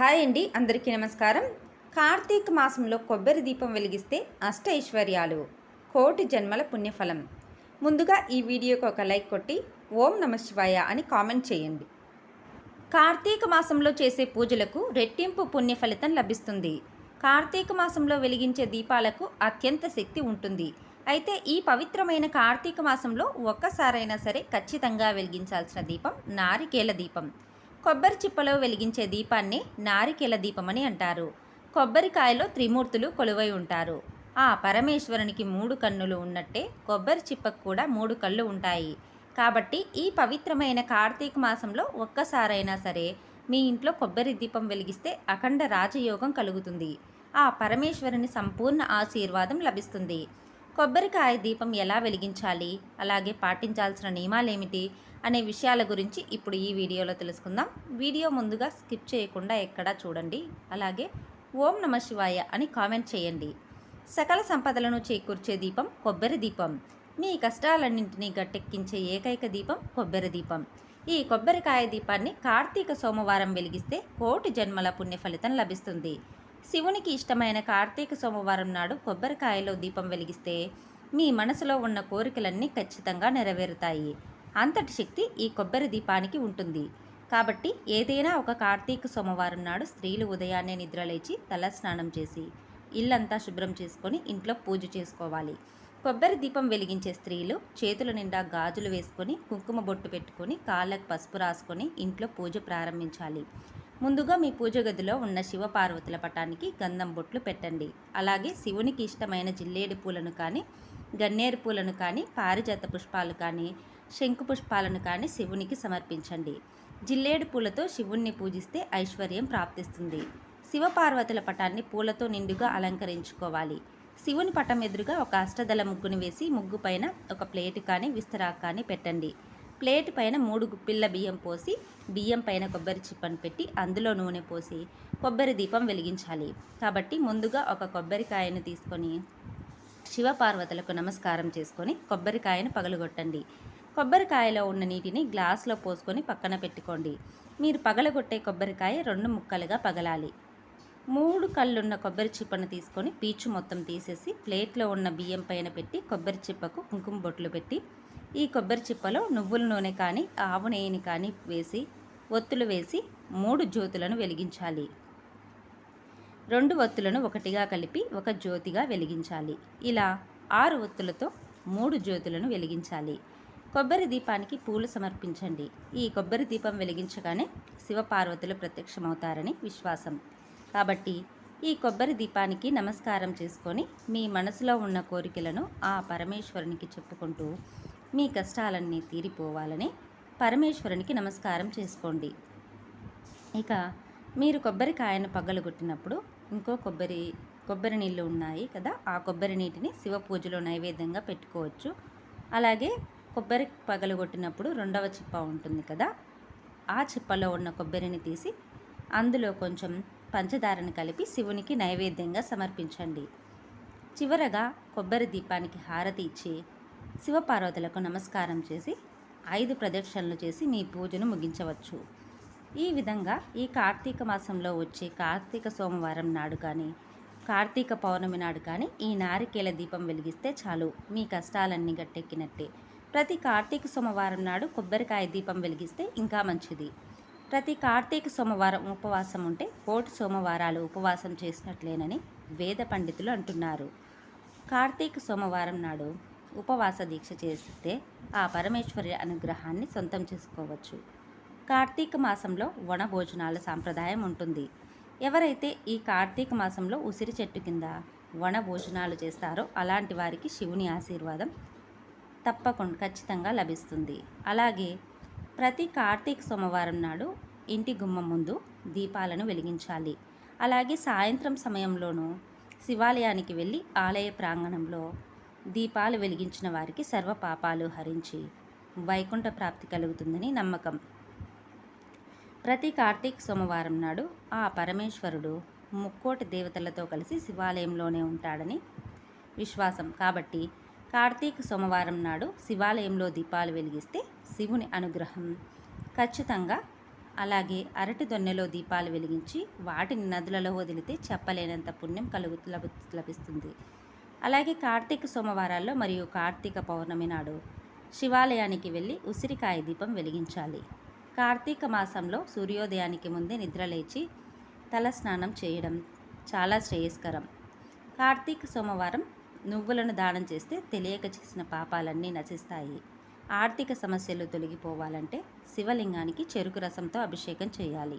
Hi అండి అందరికీ నమస్కారం. కార్తీక మాసంలో కొబ్బరి దీపం వెలిగిస్తే అష్ట ఐశ్వర్యాలు కోటి జన్మల పుణ్యఫలం. ముందుగా ఈ వీడియోకి ఒక లైక్ కొట్టి ఓం నమ శివాయ అని కామెంట్ చేయండి. కార్తీక మాసంలో చేసే పూజలకు రెట్టింపు పుణ్య ఫలితం లభిస్తుంది. కార్తీక మాసంలో వెలిగించే దీపాలకు అత్యంత శక్తి ఉంటుంది. అయితే ఈ పవిత్రమైన కార్తీక మాసంలో ఒక్కసారైనా సరే ఖచ్చితంగా వెలిగించాల్సిన దీపం నారికేల దీపం. కొబ్బరి చిప్పలో వెలిగించే దీపాన్ని నారికేల దీపమని అంటారు. కొబ్బరికాయలో త్రిమూర్తులు కొలువై ఉంటారు. ఆ పరమేశ్వరునికి మూడు కన్నులు ఉన్నట్టే కొబ్బరి చిప్పకు కూడా మూడు కళ్ళు ఉంటాయి. కాబట్టి ఈ పవిత్రమైన కార్తీక మాసంలో ఒక్కసారైనా సరే మీ ఇంట్లో కొబ్బరి దీపం వెలిగిస్తే అఖండ రాజయోగం కలుగుతుంది. ఆ పరమేశ్వరుని సంపూర్ణ ఆశీర్వాదం లభిస్తుంది. కొబ్బరికాయ దీపం ఎలా వెలిగించాలి? అలాగే పాటించాల్సిన నియమాలు ఏమిటి అనే విషయాల గురించి ఇప్పుడు ఈ వీడియోలో తెలుసుకుందాం. వీడియో ముందుగా స్కిప్ చేయకుండా ఎక్కడా చూడండి. అలాగే ఓం నమ శివాయ అని కామెంట్ చేయండి. సకల సంపదలను చేకూర్చే దీపం కొబ్బరి దీపం. మీ కష్టాలన్నింటినీ గట్టెక్కించే ఏకైక దీపం కొబ్బరి దీపం. ఈ కొబ్బరికాయ దీపాన్ని కార్తీక సోమవారం వెలిగిస్తే కోటి జన్మల పుణ్య ఫలితం లభిస్తుంది. శివునికి ఇష్టమైన కార్తీక సోమవారం నాడు కొబ్బరికాయలో దీపం వెలిగిస్తే మీ మనసులో ఉన్న కోరికలన్నీ ఖచ్చితంగా నెరవేరుతాయి. అంతటి శక్తి ఈ కొబ్బరి దీపానికి ఉంటుంది. కాబట్టి ఏదైనా ఒక కార్తీక సోమవారం నాడు స్త్రీలు ఉదయాన్నే నిద్రలేచి తల స్నానం చేసి ఇల్లంతా శుభ్రం చేసుకొని ఇంట్లో పూజ చేసుకోవాలి. కొబ్బరి దీపం వెలిగించే స్త్రీలు చేతుల నిండా గాజులు వేసుకొని కుంకుమ బొట్టు పెట్టుకొని కాళ్ళకు పసుపు రాసుకొని ఇంట్లో పూజ ప్రారంభించాలి. ముందుగా మీ పూజ గదిలో ఉన్న శివపార్వతుల పటానికి గంధం బొట్లు పెట్టండి. అలాగే శివునికి ఇష్టమైన జిల్లేడు పూలను కానీ గన్నేరు పూలను కానీ పారిజాత పుష్పాలు కానీ శంకు పుష్పాలను కానీ శివునికి సమర్పించండి. జిల్లేడు పూలతో శివుణ్ణి పూజిస్తే ఐశ్వర్యం ప్రాప్తిస్తుంది. శివపార్వతుల పటాన్ని పూలతో నిండుగా అలంకరించుకోవాలి. శివుని పటం ఎదురుగా ఒక అష్టదళ ముగ్గుని వేసి ముగ్గు పైన ఒక ప్లేటు కానీ విస్తరాకు కానీ పెట్టండి. ప్లేట్ పైన మూడు గుప్పిళ్ళ బియ్యం పోసి బియ్యం పైన కొబ్బరి చిప్పను పెట్టి అందులో నూనె పోసి కొబ్బరి దీపం వెలిగించాలి. కాబట్టి ముందుగా ఒక కొబ్బరికాయను తీసుకొని శివపార్వతులకు నమస్కారం చేసుకొని కొబ్బరికాయను పగలగొట్టండి. కొబ్బరికాయలో ఉన్న నీటిని గ్లాస్లో పోసుకొని పక్కన పెట్టుకోండి. మీరు పగలగొట్టే కొబ్బరికాయ రెండు ముక్కలుగా పగలాలి. మూడు కళ్ళున్న కొబ్బరి చిప్పను తీసుకొని పీచు మొత్తం తీసేసి ప్లేట్లో ఉన్న బియ్యం పైన పెట్టి కొబ్బరి చిప్పకు కుంకుమ బొట్లు పెట్టి ఈ కొబ్బరి చిప్పలో నువ్వుల నూనె కానీ ఆవు నెయ్యిని కానీ వేసి ఒత్తులు వేసి మూడు జ్యోతులను వెలిగించాలి. రెండు ఒత్తులను ఒకటిగా కలిపి ఒక జ్యోతిగా వెలిగించాలి. ఇలా ఆరు ఒత్తులతో మూడు జ్యోతులను వెలిగించాలి. కొబ్బరి దీపానికి పూలు సమర్పించండి. ఈ కొబ్బరి దీపం వెలిగించగానే శివపార్వతులు ప్రత్యక్షమవుతారని విశ్వాసం. కాబట్టి ఈ కొబ్బరి దీపానికి నమస్కారం చేసుకొని మీ మనసులో ఉన్న కోరికలను ఆ పరమేశ్వరునికి చెప్పుకుంటూ మీ కష్టాలన్నీ తీరిపోవాలని పరమేశ్వరునికి నమస్కారం చేసుకోండి. ఇక మీరు కొబ్బరికాయను పగలగొట్టినప్పుడు ఇంకో కొబ్బరి కొబ్బరి నీళ్ళు ఉన్నాయి కదా ఆ కొబ్బరి నీటిని శివ పూజలో నైవేద్యంగా పెట్టుకోవచ్చు. అలాగే కొబ్బరి పగలగొట్టినప్పుడు రెండవ చిప్ప ఉంటుంది కదా ఆ చిప్పలో ఉన్న కొబ్బరిని తీసి అందులో కొంచెం పంచదారను కలిపి శివునికి నైవేద్యంగా సమర్పించండి. చివరగా కొబ్బరి దీపానికి హారతి ఇచ్చి శివపార్వతులకు నమస్కారం చేసి ఐదు ప్రదక్షిణలు చేసి మీ పూజను ముగించవచ్చు. ఈ విధంగా ఈ కార్తీక మాసంలో వచ్చే కార్తీక సోమవారం నాడు కానీ కార్తీక పౌర్ణమి నాడు కానీ ఈ నారికేల దీపం వెలిగిస్తే చాలు. మీ కష్టాలన్నీ గట్టెక్కినట్టే. ప్రతి కార్తీక సోమవారం నాడు కొబ్బరికాయ దీపం వెలిగిస్తే ఇంకా మంచిది. ప్రతి కార్తీక సోమవారం ఉపవాసం ఉంటే కోటి సోమవారాలు ఉపవాసం చేసినట్లేనని వేద పండితులు అంటున్నారు. కార్తీక సోమవారం నాడు ఉపవాస దీక్ష చేస్తే ఆ పరమేశ్వరి అనుగ్రహాన్ని సొంతం చేసుకోవచ్చు. కార్తీక మాసంలో వన భోజనాల సాంప్రదాయం ఉంటుంది. ఎవరైతే ఈ కార్తీక మాసంలో ఉసిరి చెట్టు కింద వన భోజనాలు చేస్తారో అలాంటి వారికి శివుని ఆశీర్వాదం తప్పకుండా ఖచ్చితంగా లభిస్తుంది. అలాగే ప్రతి కార్తీక సోమవారం నాడు ఇంటి గుమ్మం ముందు దీపాలను వెలిగించాలి. అలాగే సాయంత్రం సమయంలోనూ శివాలయానికి వెళ్ళి ఆలయ ప్రాంగణంలో దీపాలు వెలిగించిన వారికి సర్వ పాపాలు హరించి వైకుంఠ ప్రాప్తి కలుగుతుందని నమ్మకం. ప్రతి కార్తీక్ సోమవారం నాడు ఆ పరమేశ్వరుడు ముక్కోటి దేవతలతో కలిసి శివాలయంలోనే ఉంటాడని విశ్వాసం. కాబట్టి కార్తీక సోమవారం నాడు శివాలయంలో దీపాలు వెలిగిస్తే శివుని అనుగ్రహం ఖచ్చితంగా అలాగే అరటి దొన్నెలో దీపాలు వెలిగించి వాటిని నదులలో వదిలితే చెప్పలేనంత పుణ్యం కలుగు లభి- లభిస్తుంది. అలాగే కార్తీక సోమవారాల్లో మరియు కార్తీక పౌర్ణమి నాడు శివాలయానికి వెళ్ళి ఉసిరికాయ దీపం వెలిగించాలి. కార్తీక మాసంలో సూర్యోదయానికి ముందే నిద్రలేచి తల స్నానం చేయడం చాలా శ్రేయస్కరం. కార్తీక సోమవారం నువ్వులను దానం చేస్తే తెలియక చేసిన పాపాలన్నీ నశిస్తాయి. ఆర్థిక సమస్యలు తొలగిపోవాలంటే శివలింగానికి చెరుకు రసంతో అభిషేకం చేయాలి.